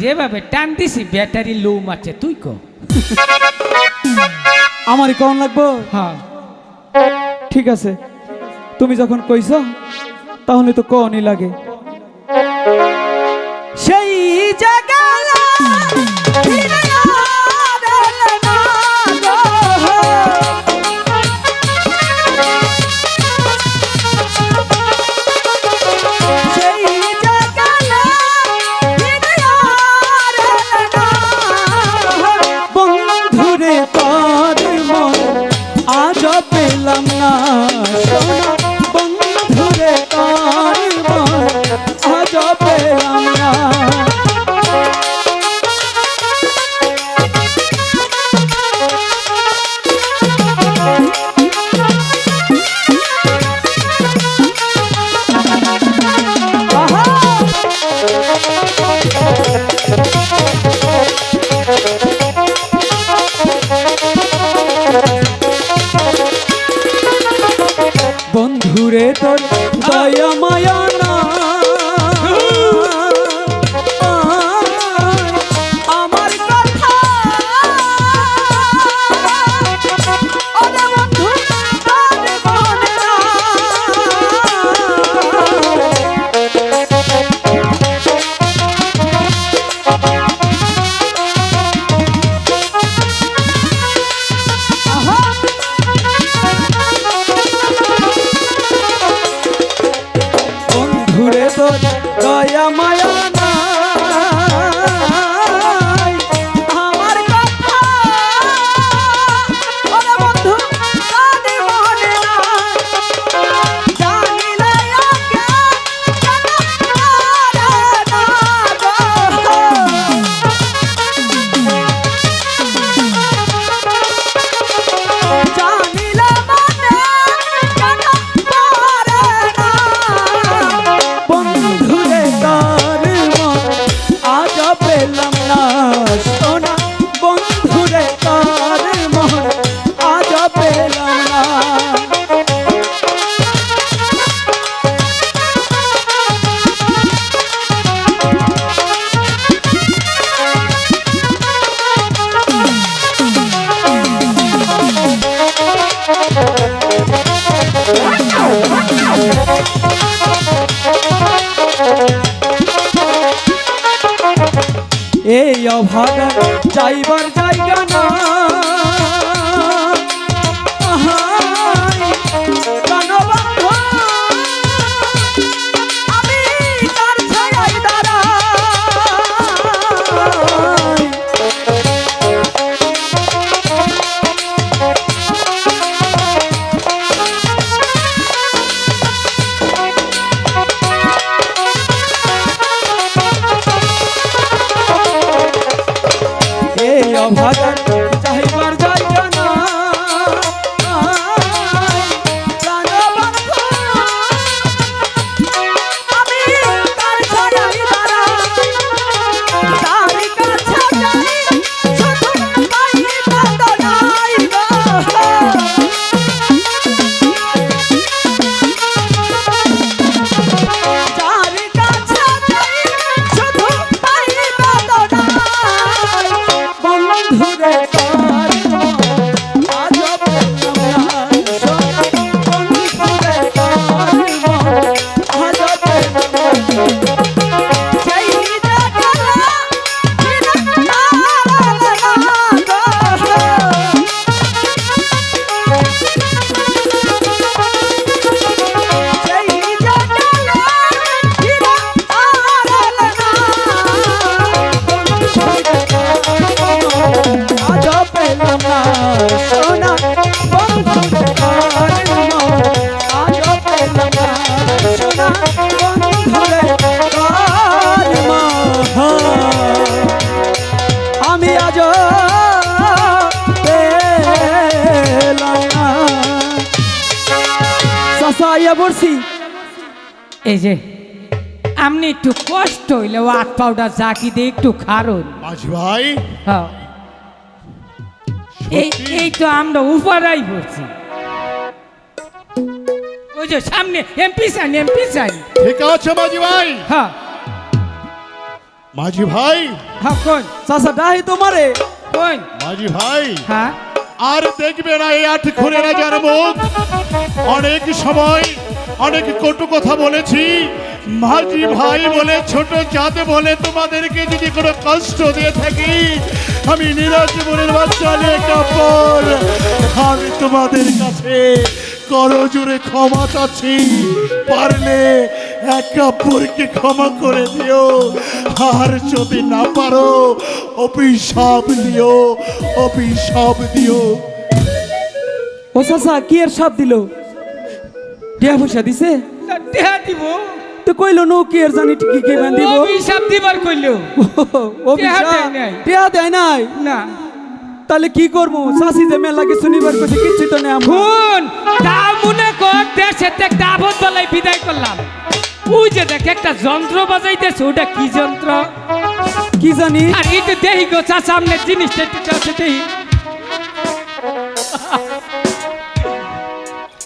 যেভাবে টান দিছি ব্যাটারি লো মারছে তুই কো। আমার কেমন লাগবো? হ্যাঁ। ঠিক আছে। তুমি যখন কইছ তাহলে তো কনই লাগে। দয়া মায়া যাইবার এই আইয়া পড়ছি। এই যে আপনি একটু কষ্ট হইলে ওয়াট পাউডার জাকি দিয়ে একটু খারুন। মাঝি ভাই হ্যাঁ। এই এই তো আমরা উপরাই পড়ছি। ওই যে সামনে এমপি সাইন এমপি সাইন। ঠিক আছে মাঝি ভাই। হ্যাঁ। মাঝি ভাই হ্যাঁ কোন চাচা ডাহি তোমারে। কোন মাঝি ভাই। হ্যাঁ। আর দেখবে না এই আট খুলে রাজার মুখ অনেক সময়, অনেক কটু কথা বলেছি। মাঝি ভাই বলে, ছোট জাতে বলে, তোমাদেরকে যদি কোনো কষ্ট দিয়ে থাকি, আমি নিরাজ মনের বাচ্চা কাপড়। আমি তোমাদের কাছে করো জোরে ক্ষমা চাচ্ছি। পারলে এক কাপড়কে ক্ষমা করে দিও। আর যদি না পারো অভিশাপ দিও অভিশাপ দিও। ও চাচা কি এর সাপ দিল? টিয়া পয়সা দিছে? টেহা দিব। তো কইলো নো কি এর জানি কি কি বান দিব? অভিশাপ দিবার কইলো। টিয়া দেয় নাই। টিয়া দেয় নাই? না। তাহলে কি করব? চাষি যে মেলা কিছু নিবার কথা কিচ্ছু তো নেই। খুন তা মনে কর দেশে একটা আবদ বলাই বিদায় করলাম। ওই যে দেখ একটা যন্ত্র বাজাইতেছে ওটা কি যন্ত্র? কি জানি? আর এই তো দেহি গোছা সামনে জিনিসটা আছে দেহি।